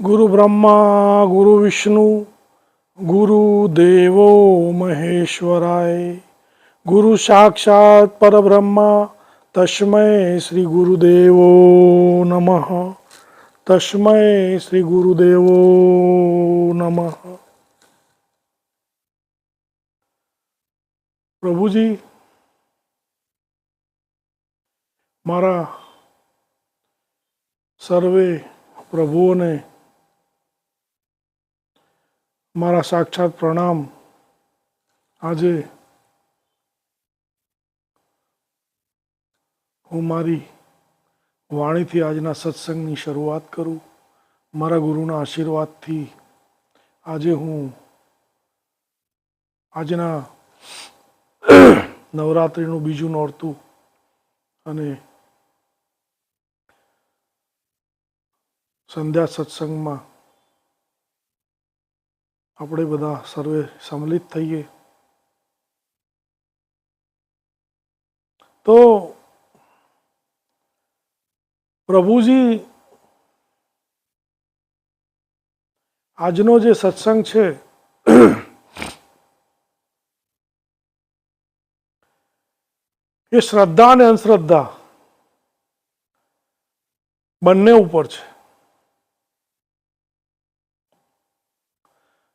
ગુરુ બ્રહ્મા ગુરુ વિષ્ણુ ગુરુ દેવો મહેશ્વરાય ગુરુ સાક્ષાત પરબ્રહ્મા તસ્મૈ શ્રી ગુરુદેવો નમઃ તસ્મૈ શ્રી ગુરુદેવો નમઃ પ્રભુજી મારા સર્વે પ્રભુઓને મારા સાક્ષાત પ્રણામ. આજે હું મારી વાણીથી આજના સત્સંગની શરૂઆત કરું. મારા ગુરુના આશીર્વાદથી આજે હું આજના નવરાત્રિનું બીજું નોરતું અને સંધ્યા સત્સંગમાં આપણે બધા સર્વે સંમલિત થઈએ તો પ્રભુજી આજનો જે સત્સંગ છે એ શ્રદ્ધા અને અંધશ્રદ્ધા બંને ઉપર છે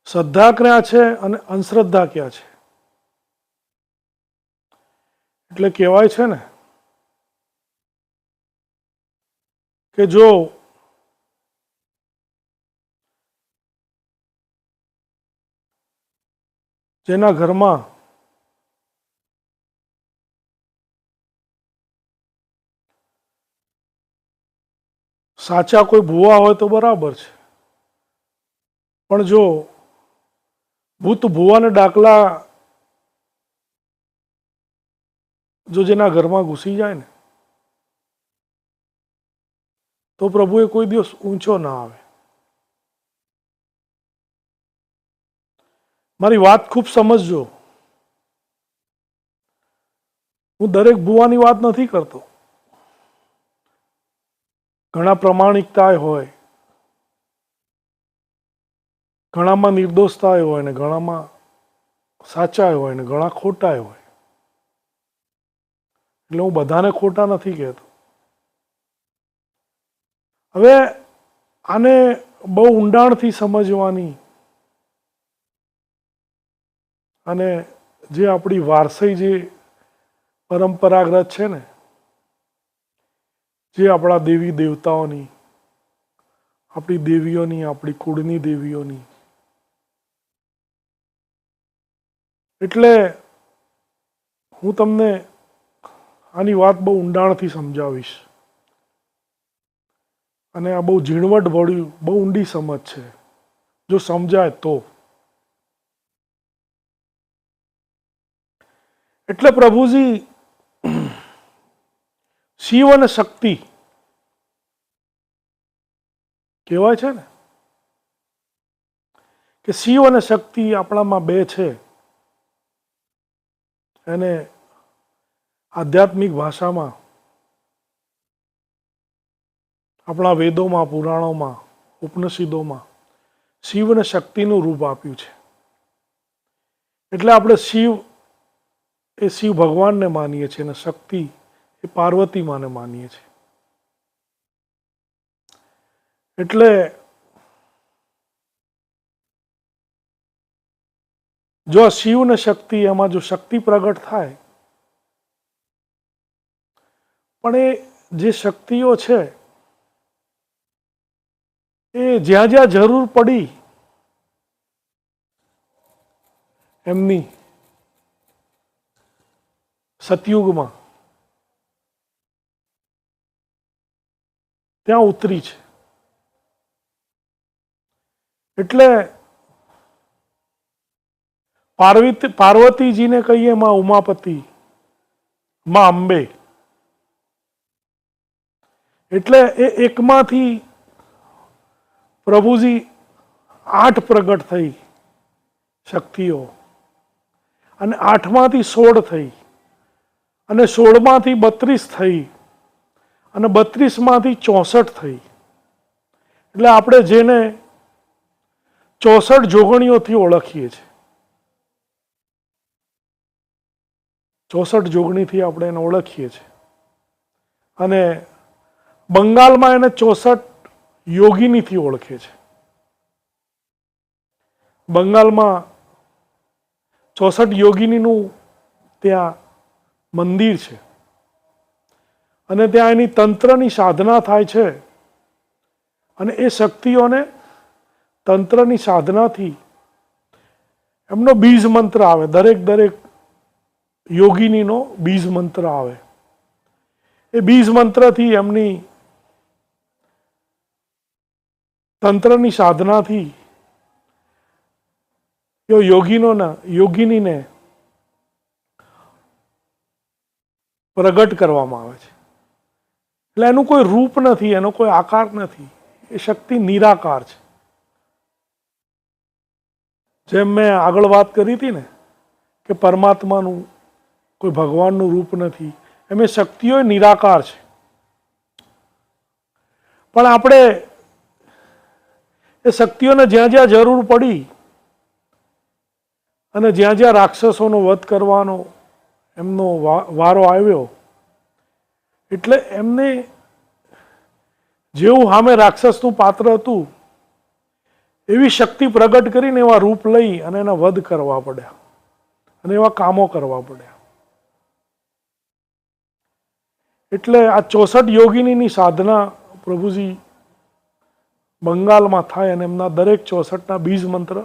શ્રદ્ધા ક્યાં છે અને અંધશ્રદ્ધા ક્યાં છે? એટલે કહેવાય છે ને કે જો જેના ઘરમાં સાચા કોઈ ભૂવા હોય તો બરાબર છે. પણ જો ભૂત ભૂવાને ડાકલા જો જેના ઘરમાં ઘૂસી જાય ને, તો પ્રભુએ કોઈ દિવસ ઊંચો ના આવે. મારી વાત ખૂબ સમજજો. હું દરેક ભૂવાની વાત નથી કરતો. ઘણા પ્રમાણિકતા હોય ઘણામાં નિર્દોષતા હોય ને ઘણામાં સાચા હોય ને ઘણા ખોટા હોય. એટલે હું બધાને ખોટા નથી કહેતો. હવે આને બહુ ઊંડાણથી સમજવાની અને જે આપણી વારસઈ જે પરંપરાગત છે ને, જે આપણા દેવી દેવતાઓની, આપણી દેવીઓની, આપણી કુળની દેવીઓની એટલે હું તમને આની વાત બહુ ઊંડાણથી સમજાવીશ. અને આ બહુ ઝીણવટ ભળ્યું બહુ ઊંડી સમજ છે. જો સમજાય તો. એટલે પ્રભુજી શિવ અને શક્તિ કહેવાય છે ને? કે શિવ અને શક્તિ આપણામાં બે છે. એને આધ્યાત્મિક ભાષામાં, આપણા વેદોમાં, પુરાણોમાં, ઉપનિષદોમાં શિવને શક્તિનું રૂપ આપ્યું છે. એટલે આપણે શિવ એ શિવ ભગવાનને માનીએ છીએ અને શક્તિ એ પાર્વતી માને માનીએ છીએ. એટલે જો આ શિવ ને શક્તિ, એમાં જો શક્તિ પ્રગટ થાય, પણ એ જે શક્તિઓ છે, એ જ્યાં જ્યાં જરૂર પડી, એમની સતયુગમાં, ત્યાં ઉતરી છે. એટલે પાર્વતી પાર્વતીજીને કહીએ માં ઉમાપતિ, માં અંબે. એટલે એ એકમાંથી પ્રભુજી આઠ પ્રગટ થઈ શક્તિઓ અને આઠમાંથી સોળ થઈ અને સોળમાંથી બત્રીસ થઈ અને બત્રીસમાંથી ચોસઠ થઈ. એટલે આપણે જેને ચોસઠ જોગણીઓથી ઓળખીએ છીએ. ચોસઠ જોગણીથી આપણે એને ઓળખીએ છીએ. અને બંગાળમાં એને ચોસઠ યોગિનીથી ઓળખે છે. બંગાળમાં ચોસઠ યોગિનીનું ત્યાં મંદિર છે. અને ત્યાં એની તંત્રની સાધના થાય છે. અને એ શક્તિઓને તંત્રની સાધનાથી એમનો બીજ મંત્ર આવે, દરેક દરેક યોગિનીનો બીજ મંત્ર આવે. એ બીજ મંત્રથી એમની તંત્રની સાધનાથી યોગીનોના યોગિનીને પ્રગટ કરવામાં આવે છે. એટલે એનું કોઈ રૂપ નથી, એનો કોઈ આકાર નથી. એ શક્તિ નિરાકાર છે. જેમ મેં આગળ વાત કરી હતી ને, કે પરમાત્માનું કોઈ ભગવાનનું રૂપ નથી. એમ શક્તિઓ નિરાકાર છે. પણ આપણે એ શક્તિઓને જ્યાં જ્યાં જરૂર પડી અને જ્યાં જ્યાં રાક્ષસોનો વધ કરવાનો એમનો વારો આવ્યો, એટલે એમને જેવું સામે રાક્ષસનું પાત્ર હતું, એવી શક્તિ પ્રગટ કરીને એવા રૂપ લઈ અને એના વધ કરવા પડ્યા. અને એવા કામો કરવા પડ્યા. એટલે આ ચોસઠ યોગિનીની સાધના પ્રભુજી બંગાળમાં થાય અને એમના દરેક ચોસઠના બીજ મંત્ર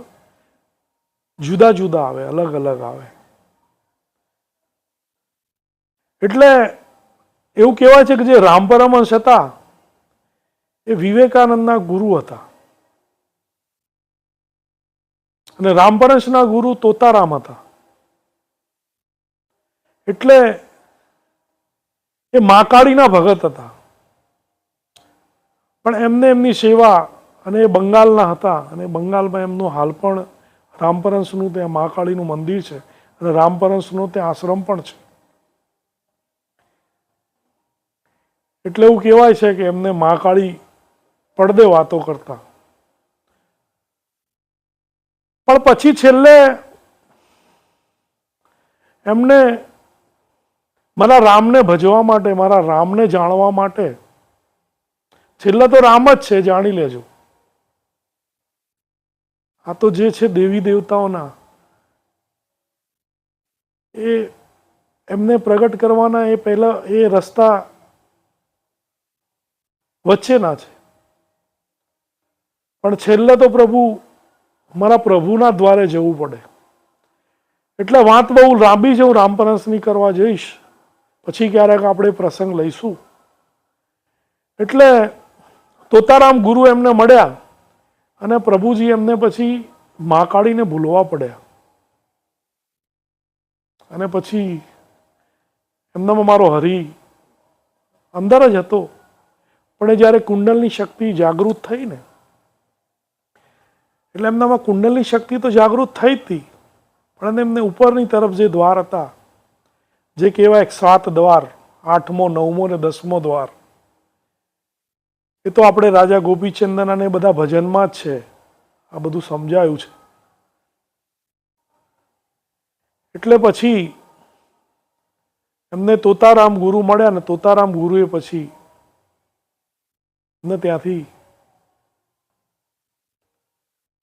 જુદા જુદા આવે, અલગ અલગ આવે. એટલે એવું કહેવાય છે કે જે રામ પરમહંસ હતા, એ વિવેકાનંદના ગુરુ હતા. અને રામપરંશના ગુરુ તોતારામ હતા. એટલે એ મહાકાળીના ભગત હતા. પણ એમને એમની સેવા અને એ બંગાળના હતા અને બંગાળમાં એમનું હાલ પણ રામપરંશનું ત્યાં મહાકાળીનું મંદિર છે અને રામપરંશનો ત્યાં આશ્રમ પણ છે. એટલે એવું કહેવાય છે કે એમને મહાકાળી પડદે વાતો કરતા. પણ પછી છેલ્લે એમને મારા રામને ભજવા માટે, મારા રામને જાણવા માટે. છેલ્લા તો રામ જ છે, જાણી લેજો. આ તો જે છે દેવી દેવતાઓના, એ એમને પ્રગટ કરવાના એ પહેલા એ રસ્તા વચ્ચેના છે. પણ છેલ્લે તો પ્રભુ મારા પ્રભુના દ્વારે જવું પડે. એટલે વાત બહુ લાંબી છે, હું રામપરસની કરવા જઈશ. પછી ક્યારેક આપણે પ્રસંગ લઈશું. એટલે તોતારામ ગુરુ એમને મળ્યા અને પ્રભુજી એમને પછી મહાકાળીને ભૂલવા પડ્યા. અને પછી એમનામાં મારો હરી અંદર જ હતો. પણ એ જ્યારે કુંડલની શક્તિ જાગૃત થઈ ને, એટલે એમનામાં કુંડલની શક્તિ તો જાગૃત થઈ જ હતી. પણ એમને ઉપરની તરફ જે દ્વાર હતા જે કહેવાય સાત દ્વાર, આઠમો, નવમો ને દસમો દ્વાર. એ તો આપણે રાજા ગોપીચંદન અને બધા ભજનમાં જ છે. આ બધું સમજાયું છે. એટલે પછી એમને તોતારામ ગુરુ મળ્યા ને તોતારામ ગુરુએ પછી એમને ત્યાંથી